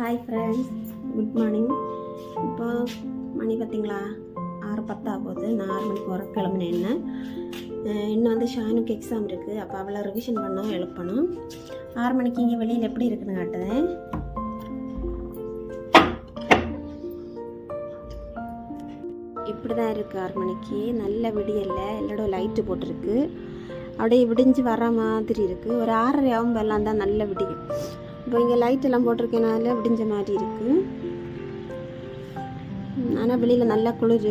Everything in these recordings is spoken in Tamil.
ஹாய் ஃப்ரெண்ட்ஸ் குட் மார்னிங் இப்போ மணி பார்த்தீங்களா? ஆறு பத்தா போகுது நான் ஆறு மணிக்கு உரம் கிளம்புனேன்னு இன்னும் வந்து ஷானுக்கு எக்ஸாம் இருக்குது அப்போ அவளை ரிவிஷன் பண்ணோம் எழுப்பணும். ஆறு மணிக்கு இங்கே வெளியில் எப்படி இருக்குன்னு காட்டுதேன் இப்படி தான் இருக்குது ஆறு மணிக்கு. நல்ல விடியலை எல்லாரும் லைட்டு போட்டிருக்கு. அப்படியே விடிஞ்சு வர மாதிரி இருக்குது ஒரு ஆறரை ஆகும் எல்லாம் தான் நல்ல விடியும் இப்போ இங்கே லைட் எல்லாம் போட்டிருக்கனால விடிஞ்ச மாதிரி இருக்குது ஆனால் வெளியில் நல்லா குளிர்.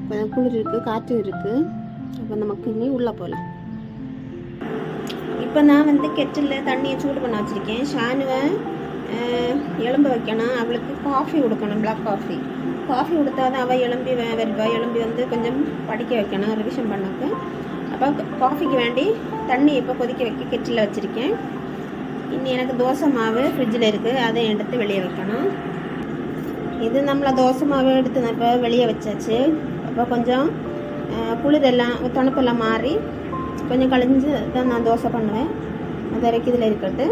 கொஞ்சம் குளிர் இருக்குது காற்றும் இருக்குது அப்போ நமக்கு இனி உள்ளே போகலாம் இப்போ நான் வந்து கெட்டில் தண்ணியை சூடு பண்ண வச்சுருக்கேன். ஷானுவை அஹ், எலும்ப வைக்கணும். அவளுக்கு காஃபி கொடுக்கணும் பிளாக் காஃபி காஃபி கொடுத்தா தான் அவள் எலும்பி வ- வருவா. எலும்பி வந்து கொஞ்சம் படிக்க வைக்கணும் ரிவிஷன் பண்ணக்கு. அப்போ காஃபிக்கு வேண்டி தண்ணி இப்போ கொதிக்க வைக்க கெட்டில் வச்சுருக்கேன். இனி எனக்கு தோசை மாவு ஃப்ரிட்ஜில் இருக்குது அதை எடுத்து வெளியே வைக்கணும். இது நம்மளை தோசை மாவு எடுத்து நான் இப்போ வெளியே வச்சாச்சு. அப்போ கொஞ்சம் குளிரெல்லாம் தணுப்பெல்லாம் மாறி கொஞ்சம் கழிஞ்சு தான் நான் தோசை பண்ணுவேன். அது வரைக்கும் இதில் இருக்கிறது.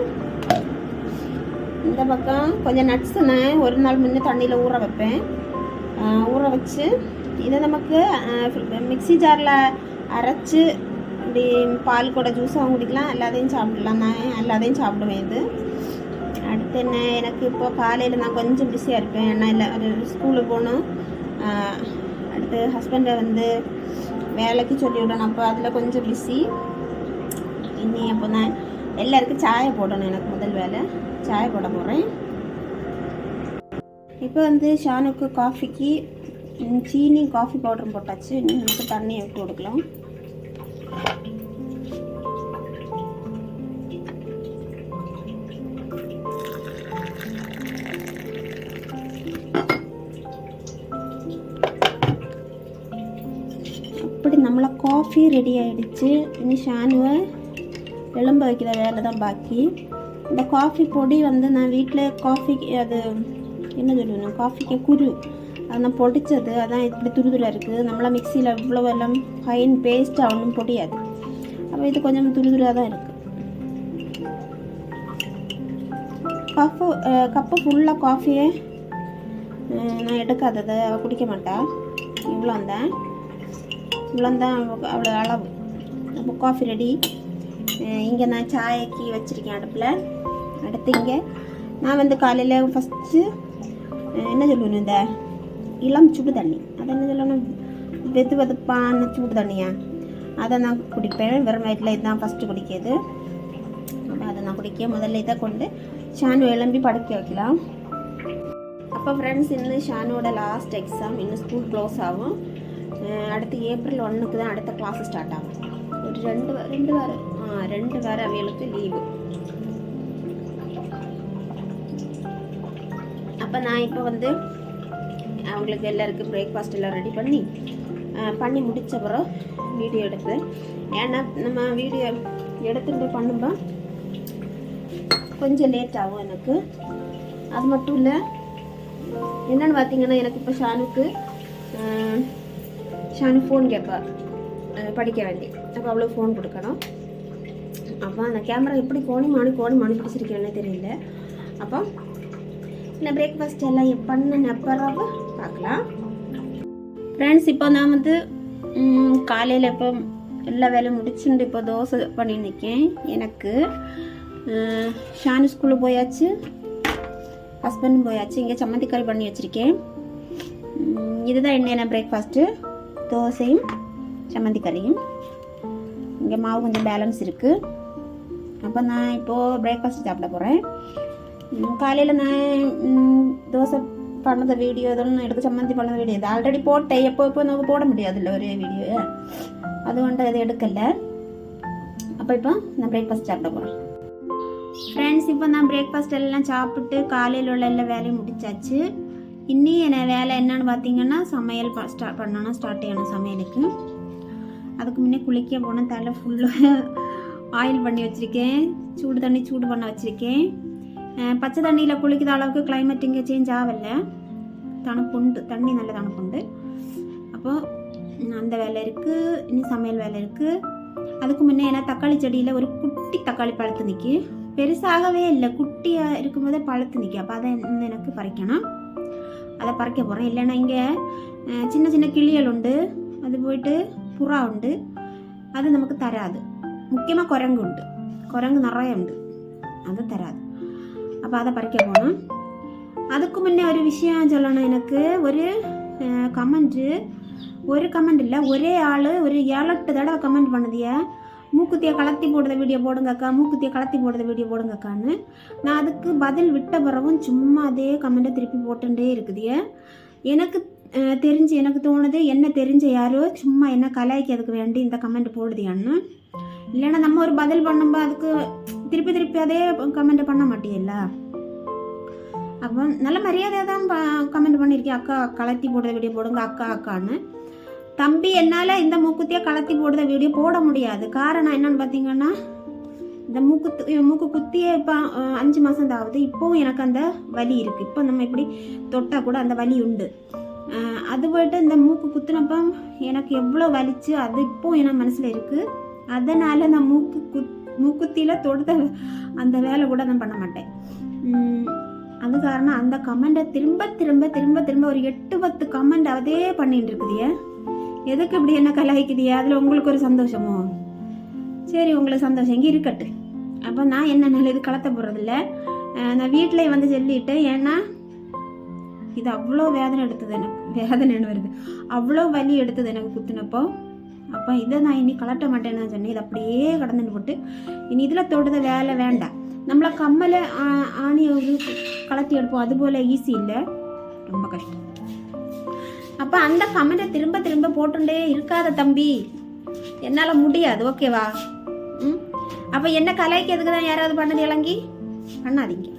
இந்த பக்கம் கொஞ்சம் நட்ஸ் நான் ஒரு நாள் முன்னே தண்ணியில் ஊற வைப்பேன். ஊற வச்சு இதை நமக்கு மிக்ஸி ஜாரில் அரைச்சி இப்படி பால் கூட ஜூஸாகவும் குடிக்கலாம். எல்லாத்தையும் சாப்பிடலாம். நான் எல்லாத்தையும் சாப்பிடுவேன் இது. அடுத்து என்ன? எனக்கு இப்போ காலையில் நான் கொஞ்சம் பிஸியாக இருப்பேன். ஏன்னா இல்லை ஒரு ஸ்கூலுக்கு போகணும். அடுத்து ஹஸ்பண்டை வந்து வேலைக்கு சொல்லி விடணும். அப்போ அதில் கொஞ்சம் பிஸி இனி அப்போ நான் எல்லாருக்கும் சாயை போடணும் எனக்கு முதல் வேலை. சாயை போட போகிறேன் இப்போ வந்து ஷானுக்கு காஃபிக்கு சீனி காஃபி பவுடரும் போட்டாச்சு. இன்னும் தண்ணியை விட்டு கொடுக்கலாம். அப்படி நம்மளை காஃபி ரெடி ஆகிடுச்சு இனி ஷானுவை எலும்ப வைக்கிற வேலை தான் பாக்கி. இந்த காஃபி பொடி வந்து நான் வீட்டில் காஃபிக்கு அது என்ன சொல்லணும் காஃபிக்கு குரு. நான் பொடிச்சது அதான் இப்படி துருதுராக இருக்குது நம்மளா மிக்சியில் இவ்வளோ எல்லாம் ஃபைன் பேஸ்ட்டாக ஒன்றும் பொடியாது. அப்போ இது கொஞ்சம் துருதுராக தான் இருக்குது கப்பு கப்பு ஃபுல்லாக காஃபியே நான் எடுக்காதது அவள் குடிக்க மாட்டா. இவ்வளோ தான். இவ்வளோ தான் அவ்வளோ அளவு. அப்போ காஃபி ரெடி இங்கே நான் சாயக்கு வச்சுருக்கேன் அடுப்பில். அடுத்து இங்கே நான் வந்து காலையில் ஃபஸ்ட்டு என்ன சொல்லணும் இந்த இளம் சுடு தண்ணி. அது சொல்லணும்? வெது வெதுப்பான சுடு தண்ணியா? அதை நான் குடிப்பேன். வெறும் வயிற்றில் இதுதான் ஃபஸ்ட்டு குடிக்கிறது அப்போ அதை நான் குடிக்க முதல்ல இதை கொண்டு ஷானு எழும்பி படுக்க வைக்கலாம். அப்போ ஃப்ரெண்ட்ஸ் இன்னும் ஷானுவோட லாஸ்ட் எக்ஸாம் இன்னும் ஸ்கூல் க்ளோஸ் ஆகும். அடுத்து ஏப்ரல் ஒன்றுக்கு தான் அடுத்த கிளாஸ் ஸ்டார்ட் ஆகும். ஒரு ரெண்டு ரெண்டு வாரம் ஆ ரெண்டு வாரம் அவைகளுக்கு லீவு அப்போ நான் இப்போ வந்து அவங்களுக்கு எல்லாருக்கும் பிரேக்ஃபாஸ்ட் எல்லாம் ரெடி பண்ணி பண்ணி முடித்த பிறகு வீடியோ எடுத்தேன் ஏன்னா நம்ம வீடியோ எடுத்துட்டு பண்ணும்போது கொஞ்சம் லேட் ஆகும் எனக்கு. அது மட்டும் இல்லை என்னென்னு பார்த்தீங்கன்னா எனக்கு இப்போ ஷானுக்கு ஷானு ஃபோன் கேட்பா படிக்க வேண்டி. அப்போ அவ்வளோ ஃபோன் கொடுக்கணும். அப்போ அந்த கேமரா எப்படி கோணி மாணி கோணி மாணி பிடிச்சிருக்கேன்னு தெரியல. அப்போ இந்த பிரேக்ஃபாஸ்ட் எல்லாம் எப்ப அப்புறம் பார்க்கலாம். ஃப்ரெண்ட்ஸ் இப்போ நான் வந்து காலையில் இப்போ எல்லா வேலையும் முடிச்சுட்டு இப்போ தோசை பண்ணி நிற்கேன் எனக்கு ஷானு ஸ்கூலில் போயாச்சு. ஹஸ்பண்டும் போயாச்சு. இங்கே சம்மந்தி கறி பண்ணி வச்சுருக்கேன். இதுதான் என்ன பிரேக்ஃபாஸ்ட்டு தோசையும் சம்மந்தி கறியும் இங்கே மாவு கொஞ்சம் பேலன்ஸ் இருக்குது அப்போ நான் இப்போது பிரேக்ஃபாஸ்ட் சாப்பிட போகிறேன் காலையில் நான் தோசை பண்ணத வீடியோ இதெல்லாம் எடுத்து சம்மந்தி பண்ணத வீடியோ இது ஆல்ரெடி போட்டேன் எப்போ எப்போ நமக்கு போட முடியாதுல்ல ஒரே வீடியோ അതുകൊണ്ട് ഇത് എടുക്കല്ല. അപ്പോൾ இப்போ நான் பிரேக்ஃபாஸ்ட் சாப்பிட போகிறேன் ஃப்ரெண்ட்ஸ் இப்போ நான் பிரேக்ஃபாஸ்ட் எல்லாம் சாப்பிட்டு காலையில் உள்ள எல்லா வேலையும் முடிச்சாச்சு இன்னி என்ன வேலை என்னன்னு பார்த்தீங்கன்னா சமையல் ஸ்டார்ட் பண்ணணும் ஸ்டார்ட் செய்யணும் சமையலுக்கு அதுக்கு முன்னே குளிக்க போனால் தலை ஃபுல்லாக ஆயில் பண்ணி வச்சுருக்கேன் சூடு தண்ணி சூடு பண்ண வச்சுருக்கேன் பச்சை தண்ணியில் குளிக்கிற அளவுக்கு கிளைமேட் இங்கே சேஞ்ச் ஆகல. தணுப்புண்டு தண்ணி நல்ல தணுப்புண்டு அப்போது அந்த வேலை இருக்குது இன்னும் சமையல் வேலை இருக்குது அதுக்கு முன்னே ஏன்னா தக்காளி செடியில் ஒரு குட்டி தக்காளி பழுத்து நிற்கி பெருசாகவே இல்லை. குட்டியாக இருக்கும்போதே பழுத்து நிற்கி அப்போ அதை எனக்கு பறிக்கணும். அதை பறிக்க போகிறேன் இல்லைன்னா இங்கே சின்ன சின்ன கிளிகள் உண்டு. அது போயிட்டு புறா உண்டு. அது நமக்கு தராது. முக்கியமாக குரங்கு உண்டு. குரங்கு நிறைய உண்டு. அது தராது. பாதை பறிக்க போகணும் அதுக்கு முன்னே ஒரு விஷயம் சொல்லணும் எனக்கு. ஒரு கமெண்ட்டு ஒரு கமெண்ட் இல்லை ஒரே ஆள் ஒரு ஏழெட்டு தடவை கமெண்ட் பண்ணுதிய. மூக்குத்தியை கலத்தி போடுற வீடியோ போடுங்கக்கா மூக்குத்தியை கலத்தி போடுற வீடியோ போடுங்கக்கான்னு. நான் அதுக்கு பதில் விட்ட பிறகும் சும்மா அதே கமெண்ட்டை திருப்பி போட்டுட்டே இருக்குதிய. எனக்கு தெரிஞ்சு எனக்கு தோணுது என்ன தெரிஞ்ச யாரோ சும்மா என்ன கலாய்க்கிறதுக்கு வேண்டி இந்த கமெண்ட் போடுதியான்னு. இல்லைன்னா நம்ம ஒரு பதில் பண்ணும்போது அதுக்கு திருப்பி திருப்பி அதே கமெண்ட் பண்ண மாட்டியல்ல அப்போ நல்ல மரியாதையாக தான் கமெண்ட் பண்ணியிருக்கேன் அக்கா கலத்தி போடுற வீடியோ போடுங்க அக்கா அக்கான்னு. தம்பி என்னால் இந்த மூக்குத்தியை கலத்தி போடுற வீடியோ போட முடியாது. காரணம் என்னன்னு பார்த்தீங்கன்னா இந்த மூக்கு மூக்கு குத்தியே இப்போ அஞ்சு மாதம் தான் ஆகுது இப்போவும் எனக்கு அந்த வலி இருக்குது இப்போ நம்ம இப்படி தொட்டால் கூட அந்த வலி உண்டு. அது போய்ட்டு இந்த மூக்கு குத்துனப்போ எனக்கு எவ்வளோ வலிச்சு அது இப்போவும் என் மனசில் இருக்குது அதனால் நான் மூக்கு குத் மூக்குத்தியில் தொடுத்த அந்த வேலை கூட நான் பண்ண மாட்டேன். அது காரணம் அந்த கமெண்ட்டை திரும்ப திரும்ப திரும்ப திரும்ப ஒரு எட்டு பத்து கமெண்ட் அதே பண்ணிட்டு இருக்குதிய எதுக்கு இப்படி என்ன கலாய்க்குதிய? அதில் உங்களுக்கு ஒரு சந்தோஷமோ? சரி உங்களுக்கு சந்தோஷம் இங்கே இருக்கட்டு அப்போ நான் என்ன நல்லது கலத்த போகிறதில்ல நான் வீட்டில் வந்து சொல்லிட்டேன். ஏன்னா இது அவ்வளோ வேதனை எடுத்தது எனக்கு. வேதனைன்னு வருது? அவ்வளோ வலி எடுத்தது எனக்கு குத்துனப்போ. அப்போ இதை நான் இனி கலட்ட மாட்டேன்னு சொன்னேன். இது அப்படியே கடந்துட்டு போட்டு இனி இதில் தொடுத வேலை வேண்டாம். நம்மள கம்மலை ஆ- ஆணி ஒரு கலத்தி எடுப்போம். அது போல் ஈஸி இல்லை. ரொம்ப கஷ்டம். அப்போ அந்த கமெண்ட்டை திரும்ப திரும்ப போட்டுட்டே இருக்காத தம்பி. என்னால் முடியாது. ஓகேவா ம்? அப்போ என்ன கலாய்க்கிறதுக்கு தான் யாராவது பண்ணது இளங்கி? பண்ணாதீங்க.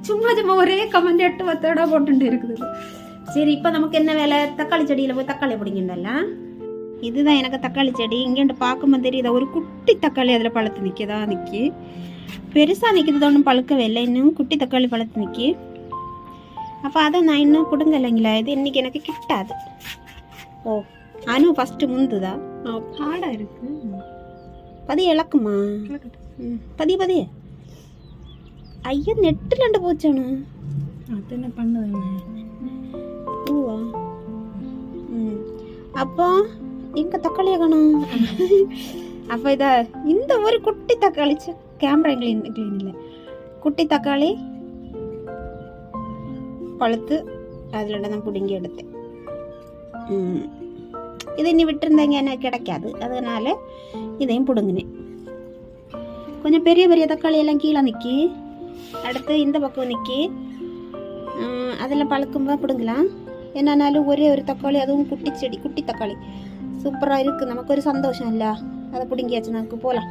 சும்மா சும்மா ஒரே கமெண்ட் எட்டு பத்தோட போட்டுட்டு இருக்குது. சரி இப்போ நமக்கு என்ன வேலை? தக்காளி செடியில் போய் தக்காளி பிடிங்கண்டல்ல இதுதான் எனக்கு தக்காளி செடி. இங்கேண்டு பார்க்கும்போது தெரியுதா? ஒரு குட்டி தக்காளி அதில் பழுத்து நிற்கதா நிற்கி பெருசாக நிற்கிறது ஒன்றும் பழுக்கவே இல்லை. இன்னும் குட்டி தக்காளி பழுத்து நிற்கி அப்போ அதை நான் இன்னும் கொடுங்கலைங்களா இது இன்னைக்கு எனக்கு கிட்டாது ஓ அனு ஃபஸ்ட்டு முந்துதா? ஹார்டா இருக்கு. பதி இழக்குமா? பதி பதி ஐயா நெட்டுலண்டு போச்சானு அது என்ன பண்ணுது பூவா? ம். அப்போ எங்க தக்காளியை காணும்? அப்போ இதை இந்த ஒரு குட்டி தக்காளி கேமரா கிளீன் க்ளீன் இல்லை குட்டி தக்காளி பழுத்து அதில் தான் பிடுங்கி எடுத்தேன். இது இனி விட்டுருந்தாங்க எனக்கு கிடைக்காது. அதனால் இதையும் பிடுங்கினேன். கொஞ்சம் பெரிய பெரிய தக்காளி எல்லாம் கீழே நிற்கி அடுத்து இந்த பக்கம் நிற்கி அதெல்லாம் பழுக்கும்போது பிடுங்கலாம். என்னன்னாலும் ஒரே ஒரு தக்காளி அதுவும் குட்டி செடி குட்டி தக்காளி. சூப்பராக இருக்குது நமக்கு ஒரு சந்தோஷம் இல்லை. அதை பிடுங்கியாச்சு நமக்கு போகலாம்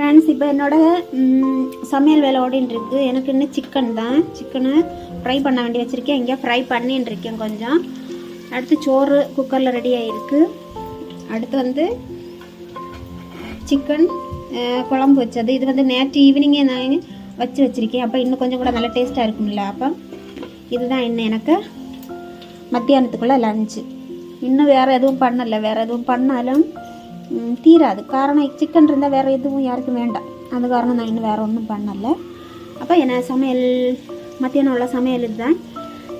ஃப்ரெண்ட்ஸ் இப்போ என்னோட சமையல் வேலை ஓடின்னு எனக்கு இன்னும் சிக்கன் தான். சிக்கனை ஃப்ரை பண்ண வேண்டி வச்சுருக்கேன். இங்கே ஃப்ரை பண்ணின்னு இருக்கேன் கொஞ்சம். அடுத்து சோறு குக்கரில் ரெடி ஆகிருக்கு அடுத்து வந்து சிக்கன் குழம்பு வச்சது. இது வந்து நேற்று ஈவினிங்கே நான் வச்சு வச்சுருக்கேன். அப்போ இன்னும் கொஞ்சம் கூட நல்லா டேஸ்ட்டாக இருக்கும்ல. அப்போ இதுதான் இன்னும் எனக்கு மத்தியானத்துக்குள்ளே லஞ்சு இன்னும் வேறு எதுவும் பண்ணலை. வேறு எதுவும் பண்ணாலும் தீராது. காரணம் சிக்கன் இருந்தால் வேறு எதுவும் யாருக்கும் வேண்டாம். அது காரணம் நான் இன்னும் வேறு ஒன்றும் பண்ணலை. அப்போ என்ன சமையல் மத்தியானம் உள்ள சமையல் இதுதான்.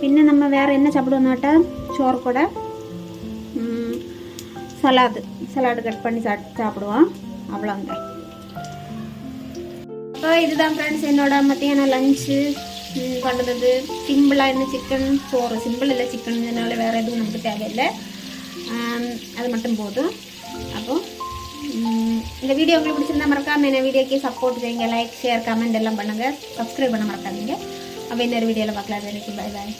பின்ன நம்ம வேறு என்ன சாப்பிடுவோம்னாட்டா சோறு கூட ம், சலாடு கட் பண்ணி சாப் சாப்பிடுவோம். அவ்வளோங்க இப்போ இதுதான் ஃப்ரெண்ட்ஸ் என்னோட மத்தியானம் லஞ்சு பண்ணுறது சிம்பிளாக என்ன சிக்கன் சோறு. சிம்பிள் இல்லை சிக்கன்னால வேறு எதுவும் நமக்கு தேவையில்லை. அது மட்டும் போதும். அப்போ இந்த வீடியோ உங்களுக்கு பிடிச்சிருந்தா மறக்காமல் என்ன வீடியோக்கு சப்போர்ட் செய்யுங்க லைக் ஷேர் கமெண்ட் எல்லாம் பண்ணுங்கள் சப்ஸ்கிரைப் பண்ண மறக்காதீங்க. அப்போ இன்னொரு வீடியோவில் பார்க்கலாம். வரைக்கும் பாய் பாய்